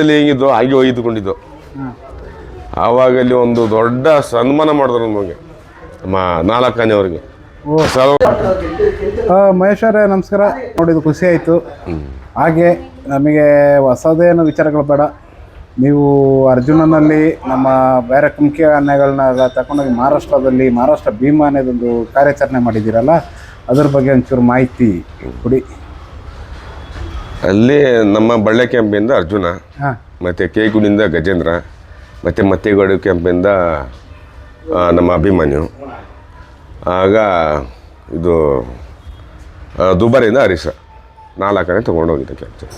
ಹೇಗಿದ್ದು ಹಾಗೆ ಒಯ್ದುಕೊಂಡಿದ್ದು. ಆವಾಗ ಅಲ್ಲಿ ಒಂದು ದೊಡ್ಡ ಸನ್ಮಾನ ಮಾಡಿದ್ರು ನಮಗೆ ನಮ್ಮ ಮಹೇಶ್ವರ ನಮಸ್ಕಾರ. ನೋಡಿದ್ದು ಖುಷಿ ಆಯಿತು. ಹಾಗೆ ನಮಗೆ ಹೊಸದೇನು ವಿಚಾರಗಳು ಬೇಡ. ನೀವು ಅರ್ಜುನನಲ್ಲಿ ನಮ್ಮ ಬೇರೆ ಕುಂಕಿ ಆನೆಗಳನ್ನ ತಗೊಂಡೋಗಿ ಮಹಾರಾಷ್ಟ್ರದಲ್ಲಿ ಮಹಾರಾಷ್ಟ್ರ ಭೀಮಾ ಅನ್ನೋದೊಂದು ಕಾರ್ಯಾಚರಣೆ ಮಾಡಿದ್ದೀರಲ್ಲ ಅದ್ರ ಬಗ್ಗೆ ಒಂಚೂರು ಮಾಹಿತಿ ಕೊಡಿ. ಅಲ್ಲಿ ನಮ್ಮ ಬಳ್ಳೆ ಕ್ಯಾಂಪಿಂದ ಅರ್ಜುನ ಮತ್ತು ಕೇಗುಡಿಂದ ಗಜೇಂದ್ರ ಮತ್ತು ಮತ್ತೇಗೌಡ ಕ್ಯಾಂಪಿಂದ ನಮ್ಮ ಅಭಿಮನ್ಯು. ಆಗ ಇದು ದುಬಾರಿಯಿಂದ ಹರೀಶ ನಾಲ್ಕನೇ ತೊಗೊಂಡೋಗಿದ್ದೆ ಕ್ಯಾಪ್ಚರ್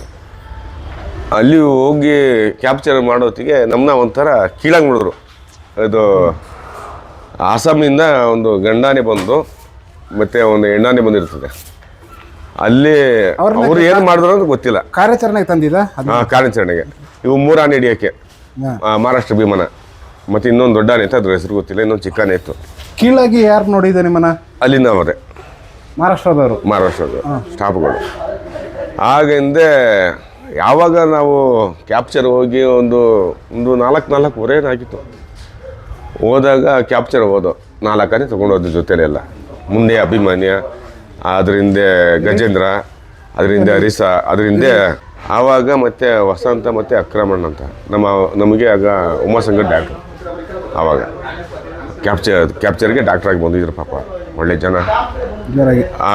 ಅಲ್ಲಿ ಹೋಗಿ ಕ್ಯಾಪ್ಚರ್ ಮಾಡೋತ್ತಿಗೆ ನಮ್ಮನ್ನ ಒಂಥರ ಕೀಳಾಗಿ ನೋಡಿದ್ರು ಇದು ಅಸ್ಸಾಮಿಂದ ಒಂದು ಗಂಡಾನೆ ಬಂದು ಮತ್ತು ಒಂದು ಹೆಣ್ಣಾನೆ ಬಂದಿರ್ತದೆ. ಅಲ್ಲಿ ಅವರು ಏನು ಮಾಡಿದ್ರು ಅಂತ ಗೊತ್ತಿಲ್ಲ. ಕಾರ್ಯಾಚರಣೆಗೆ ತಂದಿಲ್ಲ? ಕಾರ್ಯಾಚರಣೆಗೆ. ಇವು ಮೂರು ಆನೆ ಹಿಡಿಯೋಕ್ಕೆ ಮಹಾರಾಷ್ಟ್ರ ಭೀಮನ. ಮತ್ತೆ ಇನ್ನೊಂದು ದೊಡ್ಡ ಆನೆ ಇತ್ತು ಅದ್ರ ಹೆಸರು ಗೊತ್ತಿಲ್ಲ ಇನ್ನೊಂದು ಚಿಕ್ಕ ಆನೆ ಇತ್ತು. ಕೀಳಾಗಿ ಯಾರು ನೋಡಿದೆ ನಿಮ್ಮನ್ನ? ಅಲ್ಲಿಂದ ಅವರೇ ಮಹಾರಾಷ್ಟ್ರದವರು ಮಹಾರಾಷ್ಟ್ರದ ಸ್ಟಾಫ್ಗಳು. ಆಗಿಂದೆ ಯಾವಾಗ ನಾವು ಕ್ಯಾಪ್ಚರ್ ಹೋಗಿ ಒಂದು ಒಂದು ನಾಲ್ಕು ನಾಲ್ಕೂವರೆ ಆಗಿತ್ತು. ಹೋದಾಗ ಕ್ಯಾಪ್ಚರ್ ಹೋದೋ ನಾಲ್ಕನೇ ತೊಗೊಂಡೋದು ಜೊತೆಲೆಲ್ಲ. ಮುಂದೆ ಅಭಿಮಾನ್ಯ ಅದರಿಂದ ಗಜೇಂದ್ರ ಅದರಿಂದ ಹರಿಸಾ ಅದರಿಂದ ಆವಾಗ ಮತ್ತೆ ವಸಂತ ಮತ್ತು ಅಕ್ರಮಣ್ ಅಂತ. ನಮ್ಮ ನಮಗೆ ಆಗ ಉಮಾಸಂಗ ಡಾಕ್ಟರ್ ಆವಾಗ. ಕ್ಯಾಪ್ಚರ್ ಕ್ಯಾಪ್ಚರ್ಗೆ ಡಾಕ್ಟ್ರಾಗಿ ಬಂದಿದ್ರು ಪಾಪ. ಒಳ್ಳೆ ಜನ.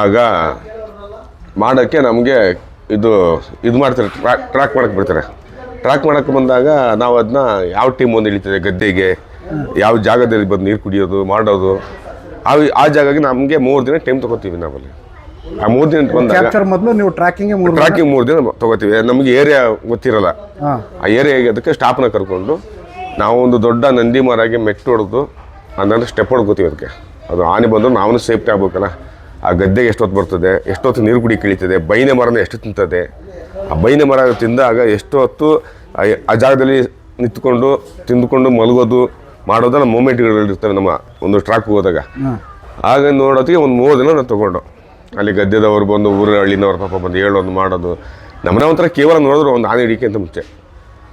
ಆಗ ಮಾಡೋಕ್ಕೆ ನಮಗೆ ಇದು ಇದು ಮಾಡ್ತಾರೆ ಟ್ರ್ಯಾಕ್ ಟ್ರ್ಯಾಕ್ ಮಾಡಕ್ಕೆ ಬಿಡ್ತಾರೆ ಟ್ರ್ಯಾಕ್ ಮಾಡಕ್ಕೆ ಬಂದಾಗ ನಾವು ಅದನ್ನ ಯಾವ ಟೀಮ್ ಒಂದು ಇಳಿತದೆ ಗದ್ದೆಗೆ? ಯಾವ ಜಾಗದಲ್ಲಿ ಬಂದು ನೀರು ಕುಡಿಯೋದು ಮಾಡೋದು? ಆ ಆ ಜಾಗಕ್ಕೆ ನಮಗೆ ಮೂರು ದಿನ ಟೈಮ್ ತೊಗೋತೀವಿ ನಾವಲ್ಲಿ. ಆ ಮೂರು ದಿನ ಬಂದಾಗ ಕ್ಯಾಪ್ಚರ್ ಮೊದಲು ನೀವು ಟ್ರ್ಯಾಕಿಂಗ್ ಮೂರು ಟ್ರ್ಯಾಕಿಂಗ್ ಮೂರು ದಿನ ತಗೋತೀವಿ. ನಮಗೆ ಏರಿಯಾ ಗೊತ್ತಿರಲ್ಲ. ಆ ಏರಿಯಾಗೆ ಅದಕ್ಕೆ ಸ್ಟಾಪ್ನ ಕರ್ಕೊಂಡು ನಾವು ಒಂದು ದೊಡ್ಡ ನಂದಿ ಮರಗೆ ಮೆಟ್ಟು ಹೊಡೆದು ಅದನ್ನು ಸ್ಟೆಪ್ ಹೊಡ್ಕೋತೀವಿ ಅದಕ್ಕೆ. ಅದು ಆನೆ ಬಂದರೂ ನಾವು ಸೇಫ್ಟಿ ಆಗ್ಬೇಕಲ್ಲ. ಆ ಗದ್ದೆಗೆ ಎಷ್ಟೊತ್ತು ಬರ್ತದೆ ಎಷ್ಟೊತ್ತು ನೀರು ಕುಡಿ ಕಿಳಿತದೆ ಬೈನೆ ಮರನ ಎಷ್ಟು ತಿಂತದೆ. ಆ ಬೈನೆ ಮರ ತಿಂದಾಗ ಎಷ್ಟೊತ್ತು ಆ ಜಾಗದಲ್ಲಿ ನಿಂತ್ಕೊಂಡು ತಿಂದುಕೊಂಡು ಮಲಗೋದು ಮಾಡೋದೆಲ್ಲ ಮೂಮೆಂಟ್ಗಳಿರ್ತವೆ ನಮ್ಮ ಒಂದು ಟ್ರ್ಯಾಕ್ ಹೋದಾಗ. ಆಗ ನೋಡೋತ್ತಿಗೆ ಒಂದು ಮೂರು ದಿನ ನಾನು ತೊಗೊಂಡು. ಅಲ್ಲಿ ಗದ್ದೆದವ್ರು ಬಂದು ಊರ ಹಳ್ಳಿನವ್ರ ಪಾಪ ಬಂದು ಹೇಳೋದು ಮಾಡೋದು. ನಮ್ಮನ್ನ ಒಂಥರ ಕೇವಲ ನೋಡಿದ್ರು ಒಂದು ಆನೆ ಹಿಡಿಕೆ ಅಂತ ಮುಂಚೆ.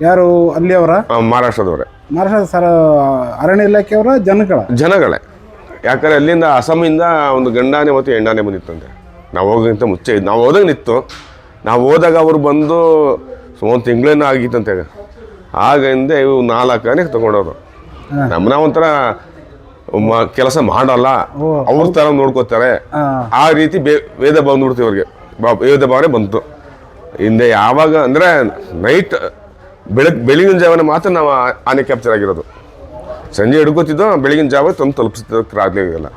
ಯಾರು ಅಲ್ಲಿ ಅವರ ಮಹಾರಾಷ್ಟ್ರದವ್ರೆ. ಮಹಾರಾಷ್ಟ್ರ ಸರ ಅರಣ್ಯ ಇಲಾಖೆಯವರ ಜನಗಳ? ಜನಗಳೇ. ಯಾಕಂದ್ರೆ ಅಲ್ಲಿಂದ ಅಸಮಿಂದ ಒಂದು ಗಂಡಾನೆ ಮತ್ತು ಹೆಣ್ಣಾನೆ ಬಂದಿತ್ತಂತೆ. ನಾವು ಹೋಗೋಕ್ಕಿಂತ ಮುಂಚೆ ನಾವು ಹೋದಾಗ ನಿತ್ತು ನಾವು ಹೋದಾಗ ಅವರು ಬಂದು ಒಂದು ತಿಂಗಳೇನೋ ಆಗಿತ್ತಂತೆ. ಆಗಿಂದ ಇವು ನಾಲ್ಕು ಆನೆ ತೊಗೊಂಡವ್ರು ನಮ್ಮನ್ನ ಒಂಥರ ಕೆಲಸ ಮಾಡಲ್ಲ. ಅವ್ರ ಥರ ನೋಡ್ಕೋತಾರೆ. ಆ ರೀತಿ ವೇದ ಭಾವ ನೋಡ್ತೀವಿ ಅವ್ರಿಗೆ. ವೇದ ಭಾವನೆ ಬಂತು. ಹಿಂದೆ ಯಾವಾಗ ಅಂದರೆ ನೈಟ್ ಬೆಳಗ್ ಬೆಳಗಿನ ಜಾವನ ಮಾತ್ರ ನಾವು ಆನೆ ಕ್ಯಾಪ್ಚರ್ ಆಗಿರೋದು. ಸಂಜೆ ಹಿಡ್ಕೋತಿದ್ದೋ ಬೆಳಗಿನ ಜಾವ ತಂದು ತಲುಪಿಸ್ತಿಲ್ಲ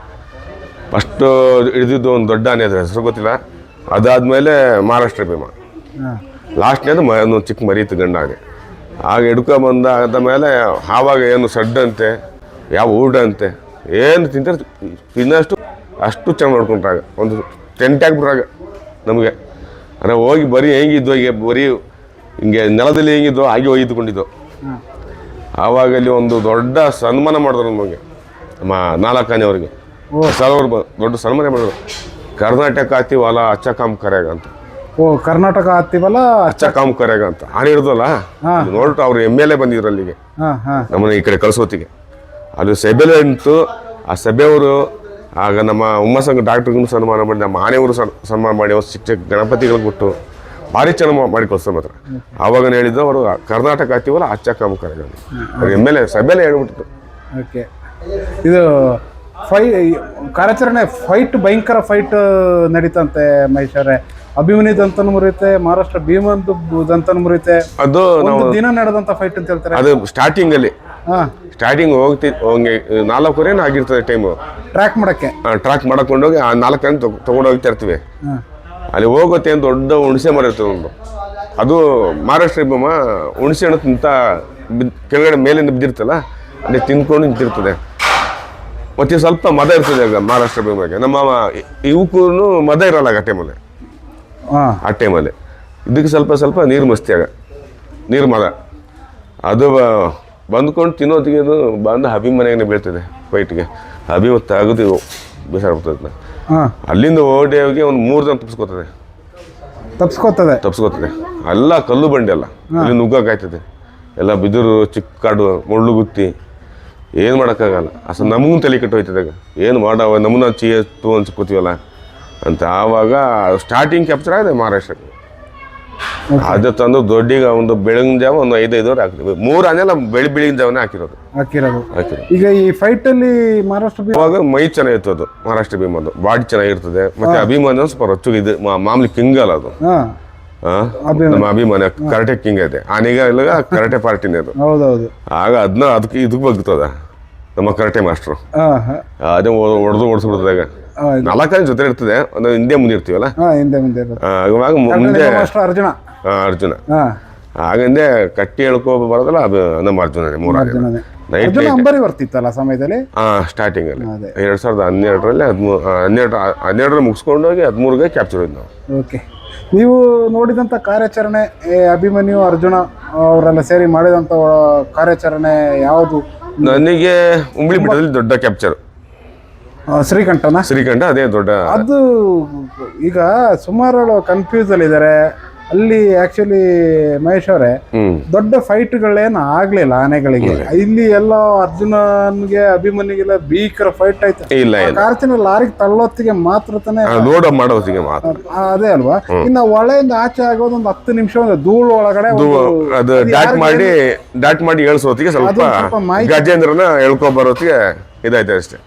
ಫಸ್ಟು ಹಿಡಿದಿದ್ದು ಒಂದು ದೊಡ್ಡ ಆನೆ ಅದ್ರ ಹೆಸರು ಗೊತ್ತಿಲ್ಲ. ಅದಾದಮೇಲೆ ಮಹಾರಾಷ್ಟ್ರ ಭೀಮ. ಲಾಸ್ಟ್ನೇದು ಮ ಒಂದು ಚಿಕ್ಕ ಮರೀತು ಗಂಡ ಆನೆ. ಆಗ ಹಿಡ್ಕೊಂಬಂದ ಆದ ಮೇಲೆ ಆವಾಗ ಏನು ಸಡ್ಡಂತೆ ಯಾವ ಊಟ ಅಂತೆ ಏನು ತಿಂತಾರೆ ತಿನ್ನಷ್ಟು ಅಷ್ಟು ಚೆನ್ನಾಗಿ ನೋಡ್ಕೊಂಡ್ರಾಗ. ಒಂದು ಟೆಂಟ್ ಹಾಕ್ಬಿಟ್ರಾಗ ನಮಗೆ. ಅಂದರೆ ಹೋಗಿ ಬರೀ ಹೆಂಗಿದ್ದು ಹೀಗೆ ಬರೀ ಹಿಂಗೆ ನೆಲದಲ್ಲಿ ಹೆಂಗಿದ್ದು ಹಾಗೆ ಒಯ್ದುಕೊಂಡಿದ್ದು. ಆವಾಗ ಅಲ್ಲಿ ಒಂದು ದೊಡ್ಡ ಸನ್ಮಾನ ಮಾಡಿದ್ರು ನಮಗೆ. ನಮ್ಮ ನಾಲ್ಕನೆಯವ್ರಿಗೆ ಸಾವಿರ ಬ- ದೊಡ್ಡ ಸನ್ಮಾನ ಮಾಡಿದ್ರು. ಕರ್ನಾಟಕ ಆತಿ ಹೊಲ ಅಚ್ಚ ಕಾಮ್ ಕರೆಯಾಗ ಅಂತ. ಓ ಕರ್ನಾಟಕ ಹತ್ತಿವಲ್ಲ ಅಚ್ಚ ಕಾಮ್ ಕರೆಗ ಅಂತ. ಆನೆ ಹಿಡ್ದಲ್ಲ ನೋಡಿ ನೋಡ್ಬಿಟ್ಟು ಅವ್ರು ಎಂ ಎಲ್ ಎ ಬಂದಿದ್ರು ಅಲ್ಲಿಗೆ. ನಮ್ಮನ್ನ ಈ ಕಡೆ ಕಳಿಸೋತಿಗೆ ಅದು ಸಭೆಲೆ ಉಂಟು ಆ ಸಭೆಯವರು ಆಗ ನಮ್ಮ ಉಮ್ಮಸಂಘ ಡಾಕ್ಟ್ರಿಗೂ ಸನ್ಮಾನ ಮಾಡಿ ನಮ್ಮ ಆನೆಯವರು ಸನ್ ಸನ್ಮಾನ ಮಾಡಿ ಅವ್ರು ಚಿಕ್ಕ ಚಿಕ್ಕ ಗಣಪತಿಗಳು ಕೊಟ್ಟು ಭಾರಿ ಚೆನ್ನಾಗಿ ಮಾಡಿ ಕಳಿಸ್ತಾರೆ ಮಾತ್ರ. ಆವಾಗ ಹೇಳಿದ್ದು ಅವರು ಕರ್ನಾಟಕ ಆತೀವಲ್ಲ ಅಚ್ಚ ಕಾಮ್ ಕರೆಗ ಅಂತ. ಅವ್ರು ಎಂ ಎಲ್ ಎ ಸಭೆಲೆ ಹೇಳ್ಬಿಟ್ಟು ಓಕೆ. ಇದು ಫೈ ಕಾರ್ಯಾಚರಣೆ ಫೈಟ್ ಭಯಂಕರ ಫೈಟ್ ನಡೀತಂತೆ ಮಹೇಶ್ವರೇ ಅಭಿಮನಿ ದಂತನ ಮುರಿಯುತ್ತೆ ಮಹಾರಾಷ್ಟ್ರ ಭೀಮಂದು ದಂತನ ಮುರಿಯುತ್ತೆ. ಅದು ಒಂದು ದಿನ ನಡೆದಂತ ಫೈಟ್ ಅಂತ ಹೇಳ್ತಾರೆ? ಅದು ಸ್ಟಾರ್ಟಿಂಗ್ ಅಲ್ಲಿ. ಸ್ಟಾರ್ಟಿಂಗ್ ಹೋಗ್ತಿ ಹೋಗಿ ನಾಲ್ಕೂವರೆನೂ ಆಗಿರ್ತದೆ ಟೈಮು ಟ್ರ್ಯಾಕ್ ಮಾಡಕ್ಕೆ? ಟ್ರ್ಯಾಕ್ ಮಾಡ್ಕೊಂಡು ಹೋಗಿ ಆ ನಾಲ್ಕು ಗಂಟೆ ತೊಗೊಂಡು ಹೋಗ್ತಾ ಇರ್ತೀವಿ. ಅಲ್ಲಿ ಹೋಗುತ್ತೆ ಅಂತ ದೊಡ್ಡ ಹುಣಸೆ ಮರ ಇರ್ತದೆ ಒಂದು. ಅದು ಮಹಾರಾಷ್ಟ್ರ ಭೀಮ ಹುಣಸೆ ಹಣ್ಣು ತಿಂತ ಕೆಳಗಡೆ ಮೇಲಿಂದ ಬಿದ್ದಿರ್ತಲ್ಲ ಅಲ್ಲಿ ತಿಂದ್ಕೊಂಡು ನಿಂತಿರ್ತದೆ. ಮತ್ತು ಸ್ವಲ್ಪ ಮದ ಇರ್ತದೆ ಮಹಾರಾಷ್ಟ್ರ ಬೀಮಾಗೆ ನಮ್ಮ ಇವಕ್ಕೂ ಮದ ಇರಲ್ಲ ಆ ಟೈಮಲ್ಲಿ ಹಾಂ. ಆ ಟೈಮಲ್ಲಿ ಇದಕ್ಕೆ ಸ್ವಲ್ಪ ಸ್ವಲ್ಪ ನೀರು ಮಸ್ತಿ ಆಗ. ನೀರು ಮದ. ಅದು ಬಂದ್ಕೊಂಡು ತಿನ್ನೋದಿಗೆ ಅದು ಬಂದು ಹಬಿ ಮನೆಗೆ ಬೀಳ್ತದೆ ವೈಟ್ಗೆ. ಹಬಿ ತೆಗೆದು ಬಿಸಾಡ್ಬಿಡ್ತದೆ ಹಾಂ. ಅಲ್ಲಿಂದ ಓಡಿ ಹೋಗಿ ಒಂದು ಮೂರು ಜನ ತಪ್ಪಿಸ್ಕೋತದೆ ತಪ್ಸ್ಕೊತದೆ. ತಪ್ಸ್ಕೊತದೆ. ಎಲ್ಲ ಕಲ್ಲು ಬಂಡೆ ಅಲ್ಲ. ಇಲ್ಲಿ ನುಗ್ಗಕ್ಕಾಯ್ತದೆ ಎಲ್ಲ ಬಿದಿರು ಚಿಕ್ಕ ಕಾಡು ಮುಳ್ಳು ಗುತ್ತಿ ಏನು ಮಾಡೋಕ್ಕಾಗಲ್ಲ. ಅಸಲು ನಮಗೂ ತಲೆ ಕೆಟ್ಟೋಯ್ತದಾಗ ಏನು ಮಾಡವ ನಮ್ಮನ್ನ ಚಿ ಎತ್ತು ಅನ್ಸ್ಕೊತೀವಲ್ಲ ಅಂತ ಆವಾಗ ಸ್ಟಾರ್ಟಿಂಗ್ ಕ್ಯಾಪ್ಚರ್ ಆಗಿದೆ ಮಹಾರಾಷ್ಟ್ರಕ್ಕೆ. ಅದು ತಂದು ದೊಡ್ಡಿಗೆ ಒಂದು ಬೆಳಗಿನ ಜಾವ ಒಂದು ಐದೈದುವರೆ ಹಾಕಿದ್ವಿ ಮೂರು ಆನೆಲ್ಲ ಬೆಳಿ ಬೆಳಗಿನ ಜಾವನೇ ಹಾಕಿರೋದು. ಹಾಕಿರೋದು. ಹಾಕಿರೋದು. ಈಗ ಈ ಫೈಟ್ ಅಲ್ಲಿ ಮಹಾರಾಷ್ಟ್ರ ಅವಾಗ ಮೈ ಚೆನ್ನಾಗಿತ್ತು ಅದು ಮಹಾರಾಷ್ಟ್ರ ಭೀಮದ್ದು ಬಾಡಿ ಚೆನ್ನಾಗಿರ್ತದೆ ಮತ್ತೆ ಅಭಿಮಾನ ಸ್ವಲ್ಪ ರೊಚ್ಚು ಇದು. ಮಾಮೂಲಿ ಕಿಂಗ್ ಅಲ್ಲ ಅದು? ನಮ್ಮ ಅಭಿಮಾನ. ಕರಟೆ ಕಿಂಗ್ ಐತೆ ಆನೆಗ ಇಲ್ಲ ಕರೆಟೆ ಪಾರ್ಟಿನೇ ಅದು. ಆಗ ಅದನ್ನ ಅದಕ್ಕೆ ಇದಕ್ಕೆ ಬಗ್ತದ. ನಮ್ಮ ಕರಾಟೆ ಮಾಸ್ಟ್ರು. ಹಾ. ಹಾ ಅದೇ ಹೊಡೆದು ಓಡಿಸ್ಬಿಡ್ತದಾಗ ನಾಲ್ಕೈದು ಜೊತೆ ಇರ್ತದೆ ಒಂದು ಹಿಂದೆ ಮುಂದೆ ಇರ್ತೀವಲ್ಲ? ಹಾ ಹಿಂದೆ ಮುಂದೆ ಇವಾಗ ಮುಂದೆ ಅರ್ಜುನ. ಅರ್ಜುನ. ಹಾಗಂದೆ ಕಟ್ಟಿ ಹೇಳ್ಕೋ ಬರೋದಲ್ಲ ಅದು ನಮ್ಮ ಅರ್ಜುನನೇ ಮೂರ ಅರ್ಜುನನೇ. ನೈಟ್ ಅರ್ಜುನ ಅಂಬರಿ ಬರ್ತಿತ್ತಲ್ಲ ಸಮಯದಲ್ಲಿ? ಸ್ಟಾರ್ಟಿಂಗ್ ಅಲ್ಲಿ. ಎರಡ್ ಸಾವಿರದ ಹನ್ನೆರಡರಲ್ಲಿ ಹದಿಮೂರು ಹನ್ನೆರಡು ಹನ್ನೆರಡರಲ್ಲಿ ಮುಗಿಸ್ಕೊಂಡೋಗಿ ಹದಿಮೂರಿಗೆ ಕ್ಯಾಪ್ಚರ್ ಹೋಯ್ತು ನಾವು. ಓಕೆ. ನೀವು ನೋಡಿದಂಥ ಕಾರ್ಯಾಚರಣೆ ಏ, ಅಭಿಮನ್ಯು ಅರ್ಜುನ ಅವರೆಲ್ಲ ಸೇರಿ ಮಾಡಿದಂಥ ಕಾರ್ಯಾಚರಣೆ ಯಾವುದು? ನನಗೆ ಉಂಬಳಿ ಬಿಟ್ಟದಲ್ಲಿ ದೊಡ್ಡ ಕ್ಯಾಪ್ಚರ್ ಶ್ರೀಕಂಠನ? ಶ್ರೀಕಂಠ ಅದೇ ದೊಡ್ಡ ಅದು ಈಗ ಸುಮಾರು ಕನ್ಫ್ಯೂಸ್ ಅಲ್ಲಿ ಇದ್ದಾರೆ ಅಲ್ಲಿ ಆಕ್ಚುಲಿ ಮಹೇಶ್ ಅವರೇ ದೊಡ್ಡ ಫೈಟ್ಗಳೇನು ಆಗ್ಲಿಲ್ಲ ಆನೆಗಳಿಗೆ. ಇಲ್ಲಿ. ಎಲ್ಲ ಅರ್ಜುನನ್ಗೆ ಅಭಿಮನ್ಯುಗೆಲ್ಲ ಭೀಕರ ಫೈಟ್ ಆಯ್ತು. ಕಾರ್ತಿನ ಲಾರಿಗೆ ತಳ್ಳೊತ್ತಿಗೆ ಮಾತ್ರ ತಾನೇ ಮಾಡೋತ್ತಿಗೆ ಅದೇ ಅಲ್ವಾ? ಇನ್ನ ಒಳೆಯಿಂದ ಆಚೆ ಆಗೋದು ಒಂದು ಹತ್ತು ನಿಮಿಷ ಒಂದು ಧೂಳು ಒಳಗಡೆ ಅದು ಡಾಟ್ ಮಾಡಿ ಡಾಟ್ ಮಾಡಿ ಹೇಳ್ಸೋತ್ತಿಗೆ ಸ್ವಲ್ಪ ಗಜೇಂದ್ರನ ಹೇಳ್ಕೊ ಬರೋತ್ತಿಗೆ ಇದಾಯ್ತು ಅಷ್ಟೇ